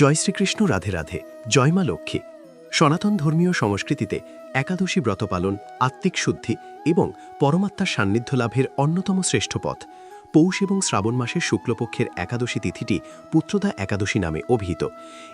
জয় শ্রীকৃষ্ণ, রাধে রাধে জয়মা লক্ষ্মী। সনাতন ধর্মীয় সংস্কৃতিতে একাদশী ব্রত পালন, আত্মিক শুদ্ধি এবং পরমাত্মার সান্নিধ্য লাভের অন্যতম শ্রেষ্ঠ পথ। পৌষ এবং শ্রাবণ মাসের শুক্লপক্ষের একাদশী তিথিটি পুত্রদা একাদশী নামে অভিহিত।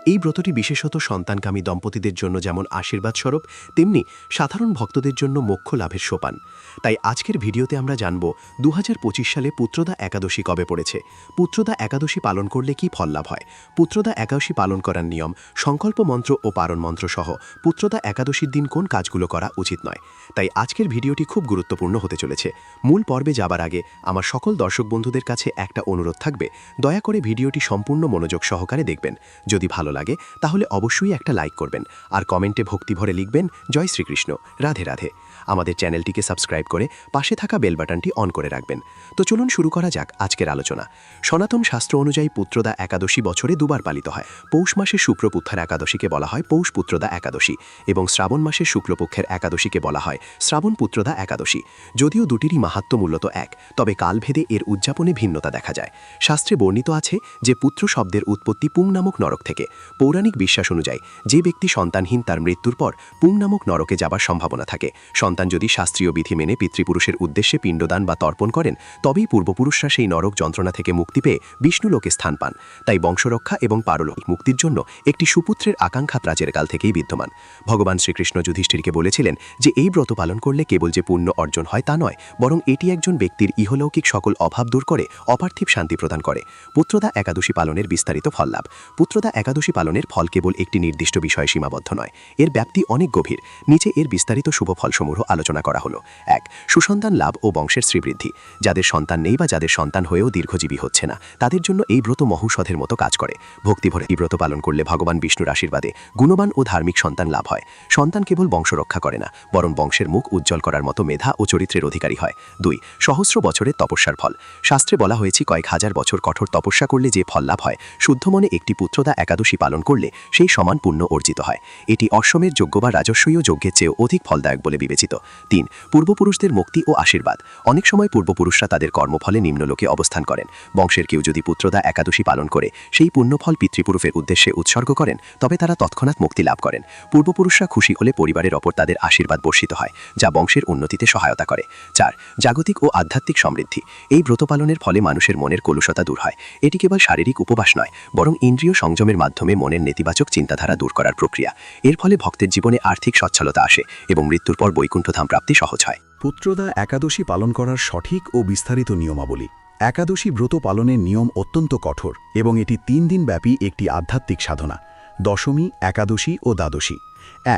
এই ব্রতটি বিশেষত সন্তানকামী দম্পতিদের জন্য যেমন আশীর্বাদ স্বরূপ, তেমনি সাধারণ ভক্তদের জন্য মোক্ষ লাভের সোপান। তাই আজকের ভিডিওতে আমরা জানব দু হাজার পঁচিশ সালে পুত্রদা একাদশী কবে পড়েছে? পুত্রদা একাদশী পালন করলে কি ফল লাভ হয়? পুত্রদা একাদশী পালন করার নিয়ম, সংকল্প মন্ত্র ও পারণ মন্ত্র সহ পুত্রদা একাদশীর দিন কোন কাজগুলো করা উচিত নয়। তাই আজকের ভিডিওটি খুব গুরুত্বপূর্ণ হতে চলেছে। মূল পর্বে যাবার আগে আমার সকল দর্শক বন্ধুদের কাছে একটা অনুরোধ থাকবে, দয়া করে ভিডিওটি সম্পূর্ণ মনোযোগ সহকারে দেখবেন। যদি ভালো লাগে, তাহলে অবশ্যই একটা লাইক করবেন, আর কমেন্টে ভক্তিভরে লিখবেন, জয় শ্রীকৃষ্ণ, রাধে রাধে। আমাদের চ্যানেলটিকে সাবস্ক্রাইব করে পাশে থাকা বেল বাটনটি অন করে রাখবেন। তো চলুন শুরু করা যাক আজকের আলোচনা। সনাতন শাস্ত্র অনুযায়ী পুত্রদা একাদশী বছরে দুবার পালিত হয়। পৌষ মাসের শুক্রপুত্থার একাদশীকে বলা হয় পৌষ পুত্রদা একাদশী এবং শ্রাবণ মাসে শুক্লপক্ষের একাদশীকে বলা হয় শ্রাবণ পুত্রদা একাদশী। যদিও দুটিরই মাহাত্ম মূলত এক, তবে কালভেদে এর উদযাপনে ভিন্নতা দেখা যায়। শাস্ত্রে বর্ণিত আছে যে পুত্র শব্দের উৎপত্তি পুং নামক নরক থেকে। পৌরাণিক বিশ্বাস অনুযায়ী যে ব্যক্তি সন্তানহীন তার মৃত্যুর পর পুং নামক নরকে যাবার সম্ভাবনা থাকে। সন্তান যদি শাস্ত্রীয় বিধি মেনে পিতৃপুরুষের উদ্দেশ্যে পিণ্ডদান বা তর্পণ করেন, তবেই পূর্বপুরুষরা সেই নরক যন্ত্রণা থেকে মুক্তি পেয়ে বিষ্ণুলোকে স্থান পান। তাই বংশরক্ষা এবং পারলৌকিক মুক্তির জন্য একটি সুপুত্রের আকাঙ্ক্ষা প্রাচীর কাল থেকেই বিদ্যমান। ভগবান শ্রীকৃষ্ণ যুধিষ্ঠিরকে বলেছিলেন যে, এই ব্রত পালন করলে কেবল যে পুণ্য অর্জন হয় তা নয়, বরং এটি একজন ব্যক্তির ইহলৌকিক সকল অভাব দূর করে, অপার্থিব শান্তি প্রদান করে। পুত্রদা একাদশী পালনের বিস্তারিত ফল লাভ পুত্রদা একাদশী পালনের ফল কেবল একটি নির্দিষ্ট বিষয়ে সীমাবদ্ধ নয়, এর ব্যাপ্তি অনেক গভীর। নিচে এর বিস্তারিত শুভ ফলসমূহ আলোচনা করা হলো। এক, সুসন্তান লাভ ও বংশের শ্রীবৃদ্ধি। যাদের সন্তান নেই বা যাদের সন্তান হয়েও দীর্ঘজীবী হচ্ছে না, তাদের জন্য এই ব্রত মহুষধের মতো কাজ করে। ভক্তিভরে এই ব্রত পালন করলে ভগবান বিষ্ণুর আশীর্বাদে গুণবান ও ধার্মিক সন্তান লাভ হয়। সন্তান কেবল বংশ রক্ষা করে না, বরং বংশের মুখ উজ্জ্বল করার মতো মেধা ও চরিত্রের অধিকারী হয়। দুই, সহস্র বছরের তপস্যার ফল। শাস্ত্রে বলা হয়েছে, কয়েক হাজার বছর কঠোর তপস্যা করলে যে ফল লাভ হয়, শুদ্ধ মনে একটি পুত্রদা একাদশী পালন করলে সেই সমান পুণ্য অর্জিত হয়। এটি অশ্বমের যোগ্য বা রাজস্বীয় যজ্ঞের চেয়েও অধিক ফলদায়ক বলে বিবেচিত। তিন, পূর্বপুরুষদের মুক্তি ও আশীর্বাদ। অনেক সময় পূর্বপুরুষরা তাদের কর্মফলে নিম্নলোকে অবস্থান করেন। বংশের কেউ যদি পুত্রদা একাদশী পালন করে, সেই পুণ্যফল পিতৃপুরুষের উদ্দেশ্যে উৎসর্গ করেন, তবে তারা তৎক্ষণাৎ মুক্তি লাভ করেন। পূর্বপুরুষরা খুশি হলে পরিবারের ওপর তাদের আশীর্বাদ বর্ষিত হয়, যা বংশের উন্নতিতে সহায়তা করে। চার, জাগতিক ও আধ্যাত্মিক সমৃদ্ধি। এই ব্রত পালনের ফলে মানুষের মনের কলুষতা দূর হয়। এটি কেবল শারীরিক উপবাস নয়, বরং ইন্দ্রিয় সংযমের মাধ্যমে মনের নেতিবাচক চিন্তাধারা দূর করার প্রক্রিয়া। এর ফলে ভক্তের জীবনে আর্থিক সচ্ছলতা আসে এবং মৃত্যুর পর বৈকুণ্ঠধাম প্রাপ্তি সহজ হয়। পুত্রদা একাদশী পালন করার সঠিক ও বিস্তারিত নিয়মাবলী। একাদশী ব্রত পালনের নিয়ম অত্যন্ত কঠোর এবং এটি তিন দিন ব্যাপী একটি আধ্যাত্মিক সাধনা। দশমী, একাদশী ও দ্বাদশী।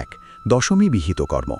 এক, দশমী বিহিত কর্ম।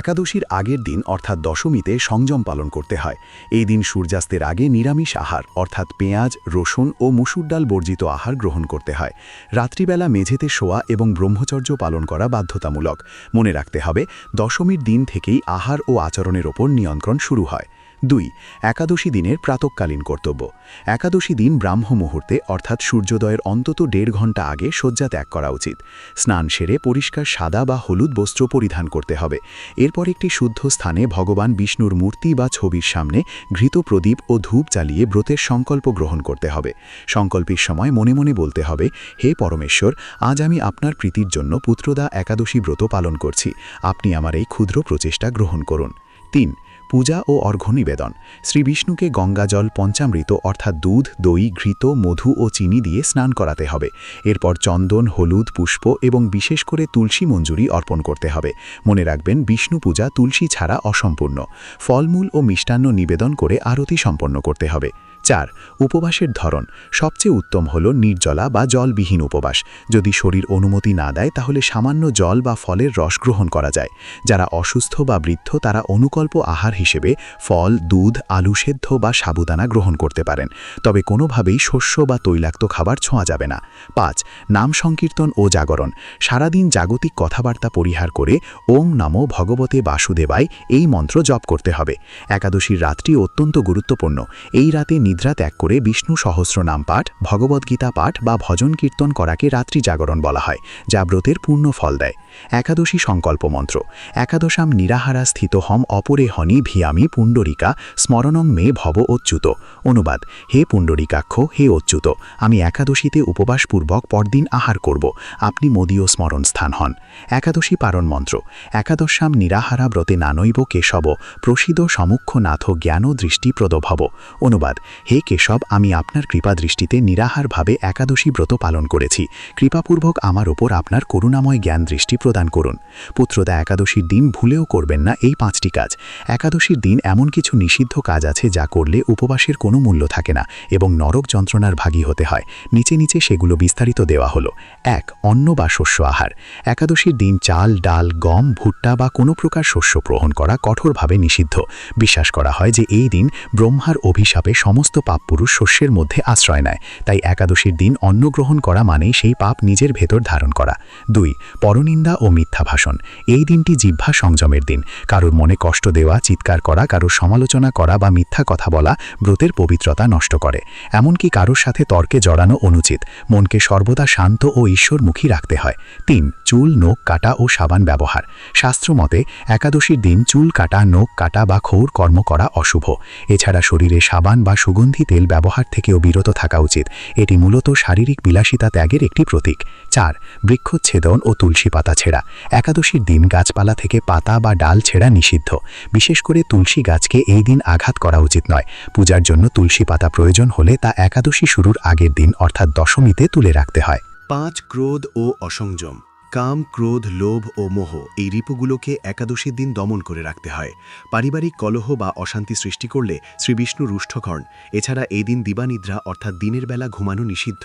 একাদশীর আগের দিন, অর্থাৎ দশমীতে, সংযম পালন করতে হয়। এই দিন সূর্যাস্তের আগে নিরামিষ আহার, অর্থাৎ পেঁয়াজ, রসুন ও মুসুর ডাল বর্জিত আহার গ্রহণ করতে হয়। রাত্রিবেলা মেঝেতে শোয়া এবং ব্রহ্মচর্য পালন করা বাধ্যতামূলক। মনে রাখতে হবে, দশমীর দিন থেকেই আহার ও আচরণের ওপর নিয়ন্ত্রণ শুরু হয়। দুই, একাদশী দিনের প্রাতকালীন কর্তব্য। একাদশী দিন ব্রাহ্ম মুহূর্তে, অর্থাৎ সূর্যোদয়ের অন্তত দেড় ঘণ্টা আগে শয্যা ত্যাগ করা উচিত। স্নান সেরে পরিষ্কার সাদা বা হলুদ বস্ত্র পরিধান করতে হবে। এরপর একটি শুদ্ধ স্থানে ভগবান বিষ্ণুর মূর্তি বা ছবির সামনে ঘৃত প্রদীপ ও ধূপ জ্বালিয়ে ব্রতের সংকল্প গ্রহণ করতে হবে। সংকল্পের সময় মনে মনে বলতে হবে, হে পরমেশ্বর, আজ আমি আপনার প্রীতির জন্য পুত্রদা একাদশী ব্রত পালন করছি। আপনি আমার এই ক্ষুদ্র প্রচেষ্টা গ্রহণ করুন। তিন পূজা ও অর্ঘ্য নিবেদন। শ্রীবিষ্ণুকে গঙ্গাজল, পঞ্চামৃত অর্থাৎ দুধ, দই, ঘৃত, মধু ও চিনি দিয়ে স্নান করাতে হবে। এরপর চন্দন, হলুদ, পুষ্প এবং বিশেষ করে তুলসী মঞ্জুরি অর্পণ করতে হবে। মনে রাখবেন, বিষ্ণু পূজা তুলসী ছাড়া অসম্পূর্ণ। ফলমূল ও মিষ্টান্ন নিবেদন করে আরতি সম্পন্ন করতে হবে। চার, উপবাসের ধরন। সবচেয়ে উত্তম হল নির্জলা বা জলবিহীন উপবাস। যদি শরীর অনুমতি না দেয়, তাহলে সামান্য জল বা ফলের রস গ্রহণ করা যায়। যারা অসুস্থ বা বৃদ্ধ, তারা অনুকল্প আহার হিসেবে ফল, দুধ, আলু সেদ্ধ বা সাবুদানা গ্রহণ করতে পারেন। তবে কোনোভাবেই শস্য বা তৈলাক্ত খাবার ছোঁয়া যাবে না। পাঁচ, নাম সংকীর্তন ও জাগরণ। সারাদিন জাগতিক কথাবার্তা পরিহার করে ওং নমো ভগবতে বাসুদেবায় এই মন্ত্র জপ করতে হবে। একাদশীর রাতটি অত্যন্ত গুরুত্বপূর্ণ। এই রাতে নিদ্রা ত্যাগ করে বিষ্ণু সহস্র নাম পাঠ ভগবদ্গীতা পাঠ বা ভজন কীর্তন করাকে রাত্রি জাগরণ বলা হয়, যা ব্রতের পূর্ণ ফল দেয়। একাদশী সংকল্প মন্ত্র। একাদশাম নিরাহারা স্থিত হম অপরে হনি ভিয়ামি পুণ্ডরিকা স্মরণং মে ভব অচ্যুত। অনুবাদ, হে পুণ্ডরিকাক্ষ, হে অচ্যুত, আমি একাদশীতে উপবাসপূর্বক পরদিন আহার করব, আপনি মোদীয় স্মরণ স্থান হন। একাদশী পারণ মন্ত্র। একাদশাম নিরাহারা ব্রতে নানৈব কেশব প্রসিদ সমুখ্য নাথ জ্ঞান দৃষ্টি প্রদভব অনুবাদ হে কেশব, আমি আপনার কৃপা দৃষ্টিতে নিরাহারভাবে একাদশী ব্রত পালন করেছি। কৃপাপূর্বক আমার ওপর আপনার করুণাময় জ্ঞান দৃষ্টি প্রদান করুন। পুত্রদা, একাদশীর দিন ভুলেও করবেন না এই পাঁচটি কাজ। একাদশীর দিন এমন কিছু নিষিদ্ধ কাজ আছে যা করলে উপবাসের কোনো মূল্য থাকে না এবং নরক যন্ত্রণার ভাগী হতে হয়। নিচে নিচে সেগুলো বিস্তারিত দেওয়া হলো। এক, অন্ন বা শস্য আহার। একাদশীর দিন চাল, ডাল, গম, ভুট্টা বা কোনো প্রকার শস্য গ্রহণ করা কঠোরভাবে নিষিদ্ধ। বিশ্বাস করা হয় যে এই দিন ব্রহ্মার অভিশাপে সমস্ত পাপপুরুষ শস্যের মধ্যে আশ্রয় নেয়। তাই একাদশীর দিন অন্ন গ্রহণ করা মানেই সেই পাপ নিজের ভেতর ধারণ করা। দুই, পরনিন্দা ও মিথ্যা ভাষণ এই দিনটি জিহ্বা সংযমের দিন। কারোর মনে কষ্ট দেওয়া, চিৎকার করা, কারোর সমালোচনা করা বা মিথ্যা কথা বলা ব্রতের পবিত্রতা নষ্ট করে। এমনকি কারোর সাথে তর্কে জড়ানো অনুচিত। মনকে সর্বদা শান্ত ও ঈশ্বরমুখী রাখতে হয়। তিন, চুল, নখ কাটা ও সাবান ব্যবহার। শাস্ত্র মতে, একাদশীর দিন চুল কাটা, নখ কাটা বা ক্ষৌর কর্ম করা অশুভ। এছাড়া শরীরে সাবান বা সুগন্ধি তেল ব্যবহার থেকেও বিরত থাকা উচিত। এটি মূলত শারীরিক বিলাসিতা ত্যাগের একটি প্রতীক। চার, বৃক্ষচ্ছেদন ও তুলসী পাতা ছেঁড়া। একাদশীর দিন গাছপালা থেকে পাতা বা ডাল ছেঁড়া নিষিদ্ধ। বিশেষ করে তুলসী গাছকে এই দিন আঘাত করা উচিত নয়। পূজার জন্য তুলসী পাতা প্রয়োজন হলে তা একাদশী শুরুর আগের দিন, অর্থাৎ দশমীতে তুলে রাখতে হয়। পাঁচ ক্রোধ ও অসংযম। কাম, ক্রোধ, লোভ ও মোহ এই রিপুগুলোকে একাদশীর দিন দমন করে রাখতে হয়। পারিবারিক কলহ বা অশান্তি সৃষ্টি করলে শ্রী বিষ্ণু রুষ্ঠকর্ণ। এছাড়া এই দিন দিবানিদ্রা অর্থাৎ দিনের বেলা ঘুমানো নিষিদ্ধ,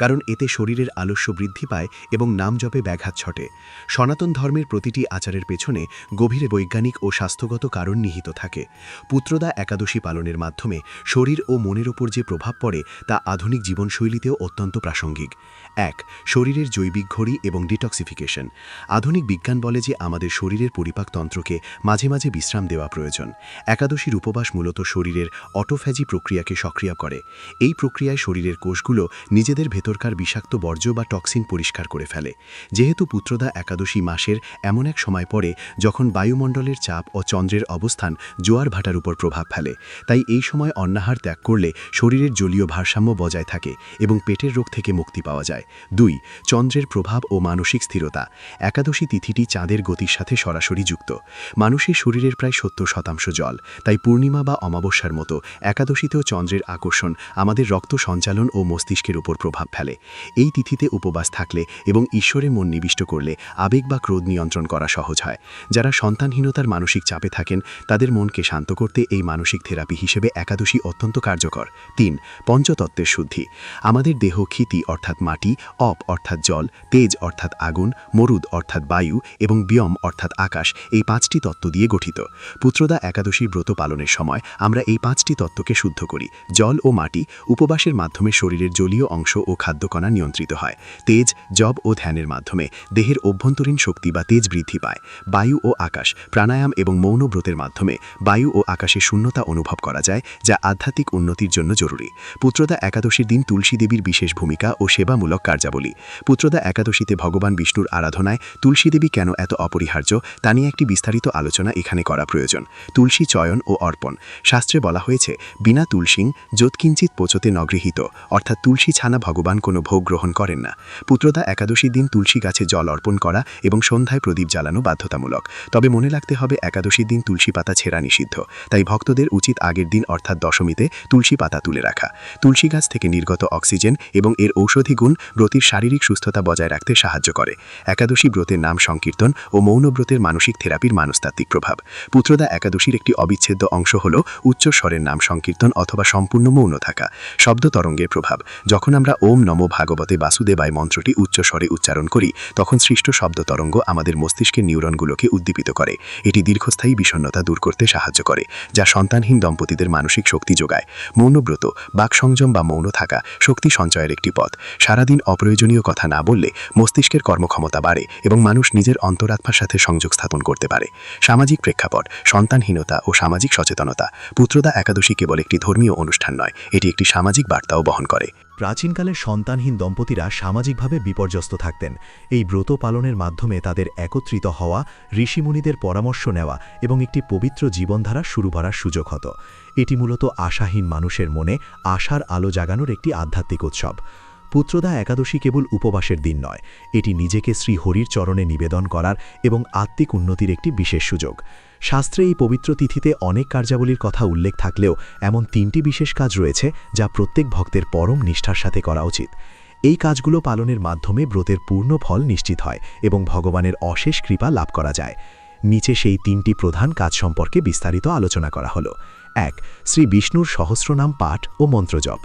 কারণ এতে শরীরের আলস্য বৃদ্ধি পায় এবং নাম জপে ব্যাঘাত ছটে সনাতন ধর্মের প্রতিটি আচারের পেছনে গভীরে বৈজ্ঞানিক ও স্বাস্থ্যগত কারণ নিহিত থাকে। পুত্রদা একাদশী পালনের মাধ্যমে শরীর ও মনের ওপর যে প্রভাব পড়ে তা আধুনিক জীবনশৈলীতেও অত্যন্ত প্রাসঙ্গিক। এক, শরীরের জৈবিক ঘড়ি এবং ডিটক্সিফিকেশন আধুনিক বিজ্ঞান বলে যে আমাদের শরীরের পরিপাকতন্ত্রকে মাঝে মাঝে বিশ্রাম দেওয়া প্রয়োজন। একাদশীর উপবাস মূলত শরীরের অটোফ্যাজি প্রক্রিয়াকে সক্রিয় করে। এই প্রক্রিয়ায় শরীরের কোষগুলো নিজেদের ভেতরকার বিষাক্ত বর্জ্য বা টক্সিন পরিষ্কার করে ফেলে। যেহেতু পুত্রদা একাদশী মাসের এমন এক সময় পরে যখন বায়ুমণ্ডলের চাপ ও চন্দ্রের অবস্থান জোয়ার ভাটার উপর প্রভাব ফেলে। তাই এই সময় অন্নাহার ত্যাগ করলে শরীরের জলীয় ভারসাম্য বজায় থাকে এবং পেটের রোগ থেকে মুক্তি পাওয়া যায়। দুই, চন্দ্রের প্রভাব ও মানসিক স্থিরতা। একাদশী তিথিটি চাঁদের গতির সাথে সরাসরি যুক্ত। মানুষের শরীরের প্রায় সত্তর শতাংশ জল। তাই পূর্ণিমা বা অমাবস্যার মতো একাদশীতেও চন্দ্রের আকর্ষণ আমাদের রক্ত সঞ্চালন ও মস্তিষ্কের উপর প্রভাব ফেলে। এই তিথিতে উপবাস থাকলে এবং ঈশ্বরে মন নিবিষ্ট করলে আবেগ বা ক্রোধ নিয়ন্ত্রণ করা সহজ হয়। যারা সন্তানহীনতার মানসিক চাপে থাকেন, তাদের মনকে শান্ত করতে এই মানসিক থেরাপি হিসেবে একাদশী অত্যন্ত কার্যকর। তিন, পঞ্চতত্ত্বের শুদ্ধি। আমাদের দেহ ক্ষিতি অর্থাৎ মাটি, অপ অর্থাৎ জল, তেজ অর্থাৎ আগুন মরুদ অর্থাৎ বায়ু এবং বিয়ম অর্থাৎ আকাশ এই পাঁচটি তত্ত্ব দিয়ে গঠিত। পুত্রদা একাদশীর ব্রত পালনের সময় আমরা এই পাঁচটি তত্ত্বকে শুদ্ধ করি। জল ও মাটি উপবাসের মাধ্যমে শরীরের জলীয় অংশ ও খাদ্যকণা নিয়ন্ত্রিত হয়। তেজ, জব ও ধ্যানের মাধ্যমে দেহের অভ্যন্তরীণ শক্তি বা তেজ বৃদ্ধি পায়। বায়ু ও আকাশ, প্রাণায়াম এবং মৌন ব্রতের মাধ্যমে বায়ু ও আকাশের শূন্যতা অনুভব করা যায়, যা আধ্যাত্মিক উন্নতির জন্য জরুরি। পুত্রদা একাদশীর দিন তুলসী দেবীর বিশেষ ভূমিকা ও সেবামূলক কার্যাবলী। পুত্রদা একাদশীতে ভগবান বিষ্ণুর আরাধনায় তুলসী দেবী কেন এত অপরিহার্য, তা নিয়ে একটি বিস্তারিত আলোচনা এখানে করা প্রয়োজন। তুলসী চয়ন ও অর্পণ। শাস্ত্রে বলা হয়েছে, বিনা তুলসিং যৎকিঞ্চিত পোচতে নগৃহীত অর্থাৎ তুলসী ছানা ভগবান কোনো ভোগ গ্রহণ করেন না। পুত্রদা একাদশীর দিন তুলসী গাছে জল অর্পণ করা এবং সন্ধ্যায় প্রদীপ জ্বালানো বাধ্যতামূলক। তবে মনে রাখতে হবে, একাদশীর দিন তুলসী পাতা ছেঁড়া নিষিদ্ধ। তাই ভক্তদের উচিত আগের দিন, অর্থাৎ দশমীতে, তুলসী পাতা তুলে রাখা। তুলসী গাছ থেকে নির্গত অক্সিজেন এবং এর ঔষধি গুণ ব্রতির শারীরিক সুস্থতা বজায় রাখতে সাহায্য করে। একাদশী ব্রতের নাম সংকীর্তন ও মৌনব্রতের মানসিক থেরাপির মানস্তাত্ত্বিক প্রভাব। পুত্রদা একাদশীর একটি অবিচ্ছেদ্য অংশ হল উচ্চ স্বরের নাম সংকীর্তন অথবা সম্পূর্ণ মৌন থাকা, শব্দ তরঙ্গের প্রভাব। যখন আমরা ওম নমো ভাগবতে বাসুদেবায় মন্ত্রটি উচ্চ স্বরে উচ্চারণ করি, তখন সৃষ্ট শব্দ তরঙ্গ আমাদের মস্তিষ্কের নিউরনগুলোকে উদ্দীপিত করে। এটি দীর্ঘস্থায়ী বিষণ্ণতা দূর করতে সাহায্য করে, যা সন্তানহীন দম্পতিদের মানসিক শক্তি যোগায়। মৌনব্রত বাক সংযম বা মৌন থাকা শক্তি সঞ্চয়ের একটি পথ। সারাদিন অপ্রয়োজনীয় কথা না বললে মস্তিষ্কের কর্মক্ষমতা কর্মক্ষমতা বাড়ে এবং মানুষ নিজের অন্তরাত্মার সাথে সংযোগ স্থাপন করতে পারে। সামাজিক প্রেক্ষাপট, সন্তানহীনতা ও সামাজিক সচেতনতা। পুত্রদা একাদশী কেবল একটি ধর্মীয় অনুষ্ঠান নয়, এটি একটি সামাজিক বার্তাও বহন করে। প্রাচীনকালে সন্তানহীন দম্পতিরা সামাজিকভাবে বিপর্যস্ত থাকতেন। এই ব্রত পালনের মাধ্যমে তাদের একত্রিত হওয়া, ঋষিমুনিদের পরামর্শ নেওয়া এবং একটি পবিত্র জীবনধারা শুরু করার সুযোগ হতো। এটি মূলত আশাহীন মানুষের মনে আশার আলো জাগানোর একটি আধ্যাত্মিক উৎসব। পুত্রদা একাদশী কেবল উপবাসের দিন নয়, এটি নিজেকে শ্রী হরির চরণে নিবেদন করার এবং আত্মিক উন্নতির একটি বিশেষ সুযোগ। শাস্ত্রে এই পবিত্র তিথিতে অনেক কার্যাবলীর কথা উল্লেখ থাকলেও এমন তিনটি বিশেষ কাজ রয়েছে যা প্রত্যেক ভক্তের পরম নিষ্ঠার সাথে করা উচিত। এই কাজগুলো পালনের মাধ্যমে ব্রতের পূর্ণ ফল নিশ্চিত হয় এবং ভগবানের অশেষ কৃপা লাভ করা যায়। নিচে সেই তিনটি প্রধান কাজ সম্পর্কে বিস্তারিত আলোচনা করা হলো। এক, শ্রী বিষ্ণুর সহস্রনাম পাঠ ও মন্ত্রজপ।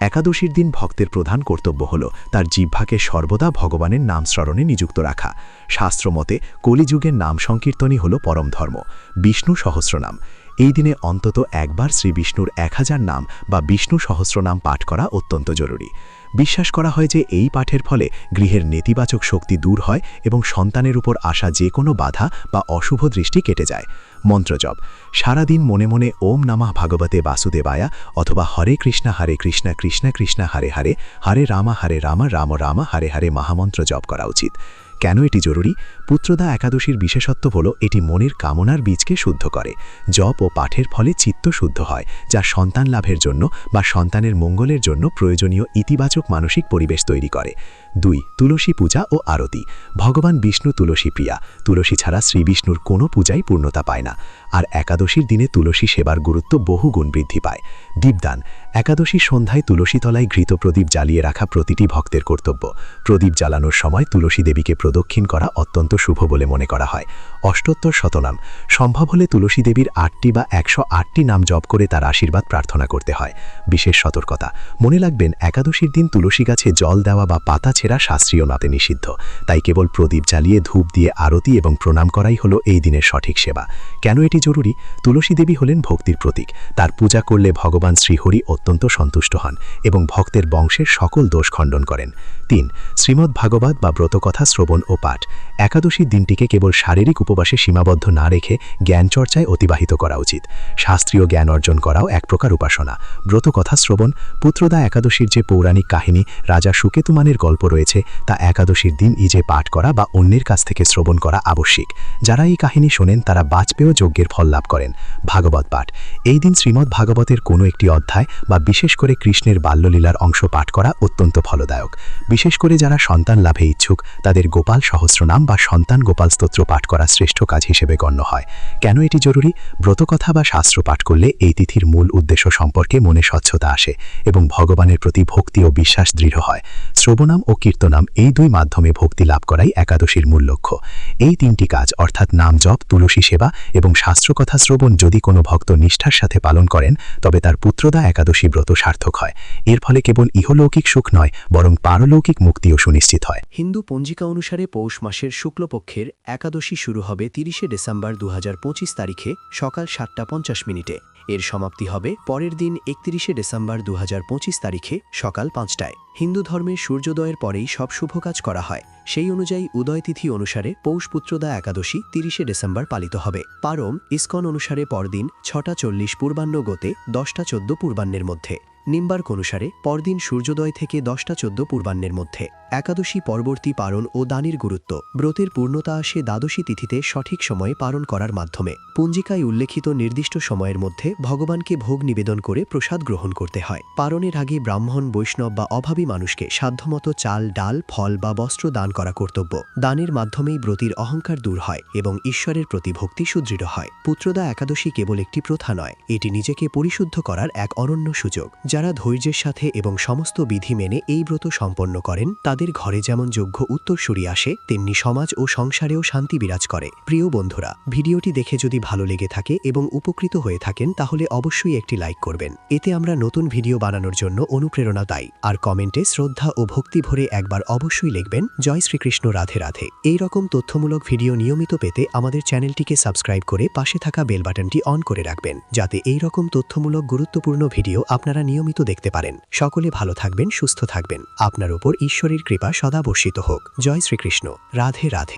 একাদশীর দিন ভক্তের প্রধান কর্তব্য হল তার জিহ্বাকে সর্বদা ভগবানের নাম স্মরণে নিযুক্ত রাখা। শাস্ত্রমতে, কলিযুগের নাম সংকীর্তনই হল পরম ধর্ম, বিষ্ণু সহস্রনাম। এই দিনে অন্তত একবার শ্রী বিষ্ণুর এক হাজার নাম বা বিষ্ণু সহস্রনাম পাঠ করা অত্যন্ত জরুরি। বিশ্বাস করা হয় যে এই পাঠের ফলে গৃহের নেতিবাচক শক্তি দূর হয় এবং সন্তানের উপর আসা যে কোনো বাধা বা অশুভ দৃষ্টি কেটে যায়। মন্ত্রজপ। সারাদিন মনে মনে ওম নামা ভাগবতে বাসুদেবায়া অথবা হরে কৃষ্ণা হরে কৃষ্ণা কৃষ্ণা কৃষ্ণা, হরে হরে হরে রামা হরে রামা, রাম রামা, হরে হরে মহামন্ত্র জপ করা উচিত। কেন এটি জরুরি? পুত্রদা একাদশীর বিশেষত্ব হল এটি মনের কামনার বীজকে শুদ্ধ করে। জপ ও পাঠের ফলে চিত্ত শুদ্ধ হয়, যা সন্তান লাভের জন্য বা সন্তানের মঙ্গলের জন্য প্রয়োজনীয় ইতিবাচক মানসিক পরিবেশ তৈরি করে। দুই, তুলসী পূজা ও আরতি। ভগবান বিষ্ণু তুলসী প্রিয়া। তুলসী ছাড়া শ্রী বিষ্ণুর কোনো পূজাই পূর্ণতা পায় না। আর একাদশীর দিনে তুলসী সেবার গুরুত্ব বহু গুণ বৃদ্ধি পায়। দীপদান। একাদশীর সন্ধ্যায় তুলসী তলায় ঘৃত প্রদীপ জ্বালিয়ে রাখা প্রতিটি ভক্তের কর্তব্য। প্রদীপ জ্বালানোর সময় তুলসী দেবীকে প্রদক্ষিণ করা অত্যন্ত শুভ বলে মনে করা হয়। অষ্টোত্তর শতনাম। সম্ভব হলে তুলসী দেবীর আটটি বা একশো আটটি নাম জপ করে তার আশীর্বাদ প্রার্থনা করতে হয়। বিশেষ সতর্কতা। মনে রাখবেন, একাদশীর দিন তুলসী গাছে জল দেওয়া বা পাতা ছেঁড়া শাস্ত্রীয় নাতে নিষিদ্ধ। তাই কেবল প্রদীপ জ্বালিয়ে ধূপ দিয়ে আরতি এবং প্রণাম করাই হলো এই দিনের সঠিক সেবা। কেন এটি জরুরি? তুলসী দেবী হলেন ভক্তির প্রতীক। তার পূজা করলে ভগবান শ্রীহরি অত্যন্ত সন্তুষ্ট হন এবং ভক্তের বংশের সকল দোষ খণ্ডন করেন। তিন শ্রীমদ্ ভাগবত বা ব্রতকথা শ্রবণ ও পাঠ। একাদশীর দিনটিকে কেবল শারীরিক উপবাসে সীমাবদ্ধ না রেখে জ্ঞান চর্চায় অতিবাহিত করা উচিত। শাস্ত্রীয় জ্ঞান অর্জন করাও এক প্রকার উপাসনা। ব্রতকথা শ্রবণ, পুত্রদা একাদশীর যে পৌরাণিক কাহিনী, রাজা সুকেতুমানের গল্প রয়েছে, তা একাদশীর দিন ইজে পাঠ করা বা অন্যের কাছ থেকে শ্রবণ করা আবশ্যিক। যারা এই কাহিনী শোনেন, তারা বাজপেয় যজ্ঞের ফল লাভ করেন। ভাগবত পাঠ। এই দিন শ্রীমদ্ ভাগবতের কোনো একটি অধ্যায় বা বিশেষ করে কৃষ্ণের বাল্যলীলার অংশ পাঠ করা অত্যন্ত ফলদায়ক। বিশেষ করে যারা সন্তান লাভে ইচ্ছুক, তাদের গোপাল সহস্রনাম বা সন্তান গোপাল স্তোত্র পাঠ করা শ্রেষ্ঠ কাজ হিসেবে গণ্য হয়। কেন এটি জরুরি? ব্রতকথা বা শাস্ত্র পাঠ করলে এই তিথির মূল উদ্দেশ্য সম্পর্কে মনে স্বচ্ছতা আসে এবং ভগবানের প্রতি ভক্তি ও বিশ্বাস দৃঢ় হয়। শ্রবণাম ও কীর্তনাম এই দুই মাধ্যমে ভক্তি লাভ করাই একাদশীর মূল লক্ষ্য। এই তিনটি কাজ, অর্থাৎ নাম জপ, তুলসী সেবা এবং শাস্ত্রকথা শ্রবণ যদি কোনো ভক্ত নিষ্ঠার সাথে পালন করেন, তবে তার পুত্রদা একাদশী ব্রত সার্থক হয়। এর ফলে কেবল ইহলৌকিক সুখ নয়, বরং পারলৌকিক মুক্তিও সুনিশ্চিত হয়। হিন্দু পঞ্জিকা অনুসারে পৌষ মাসের শুক্লপক্ষের একাদশী শুরু হবে তিরিশে ডিসেম্বর দু হাজার পঁচিশ তারিখে সকাল সাতটা পঞ্চাশ মিনিটে। এর সমাপ্তি হবে পরের দিন একত্রিশে ডিসেম্বর দু হাজার পঁচিশ তারিখে সকাল পাঁচটায়। হিন্দু ধর্মে সূর্যোদয়ের পরেই সব শুভ কাজ করা হয়। সেই অনুযায়ী উদয় তিথি অনুসারে পৌষ পুত্রদা একাদশী তিরিশে ডিসেম্বর পালিত হবে। পারম ইস্কন অনুসারে পরদিন ছটা চল্লিশ পূর্বাহ্ন গোতে দশটা চোদ্দ পূর্বাহ্নের মধ্যে। নিম্বার্ক অনুসারে পরদিন সূর্যোদয় থেকে দশটা চোদ্দ পূর্বাহ্নের মধ্যে। একাদশী পরবর্তী পারণ ও দানের গুরুত্ব। ব্রতের পূর্ণতা আসে দ্বাদশী তিথিতে সঠিক সময়ে পালন করার মাধ্যমে। পঞ্জিকায় উল্লেখিত নির্দিষ্ট সময়ের মধ্যে ভগবানকে ভোগ নিবেদন করে প্রসাদ গ্রহণ করতে হয়। পারণের আগে ব্রাহ্মণ, বৈষ্ণব বা অভাবী মানুষকে সাধ্যমতো চাল, ডাল, ফল বা বস্ত্র দান করা কর্তব্য। দানের মাধ্যমেই ব্রতির অহংকার দূর হয় এবং ঈশ্বরের প্রতি ভক্তি সুদৃঢ় হয়। পুত্রদা একাদশী কেবল একটি প্রথা নয়, এটি নিজেকে পরিশুদ্ধ করার এক অনন্য সুযোগ। যারা ধৈর্যের সাথে এবং সমস্ত বিধি মেনে এই ব্রত সম্পন্ন করেন, তাদের ঘরে যেমন যোগ্য উত্তরসূরি আসে, তেমনি সমাজ ও সংসারেও শান্তি বিরাজ করে। প্রিয় বন্ধুরা, ভিডিওটি দেখে যদি ভালো লেগে থাকে এবং উপকৃত হয়ে থাকেন, তাহলে অবশ্যই একটি লাইক করবেন। এতে আমরা নতুন ভিডিও বানানোর জন্য অনুপ্রেরণা পাই। আর কমেন্টে শ্রদ্ধা ও ভক্তি ভরে একবার অবশ্যই লিখবেন, জয় শ্রীকৃষ্ণ, রাধে রাধে। এই রকম তথ্যমূলক ভিডিও নিয়মিত পেতে আমাদের চ্যানেলটিকে সাবস্ক্রাইব করে পাশে থাকা বেল বাটনটি অন করে রাখবেন, যাতে এই রকম তথ্যমূলক গুরুত্বপূর্ণ ভিডিও আপনারা নিয়মিত দেখতে পারেন। সকলে ভালো থাকবেন, সুস্থ থাকবেন। আপনার উপর ঈশ্বরের কৃপা সদা বর্ষিত হোক। জয় শ্রীকৃষ্ণ। রাধে রাধে।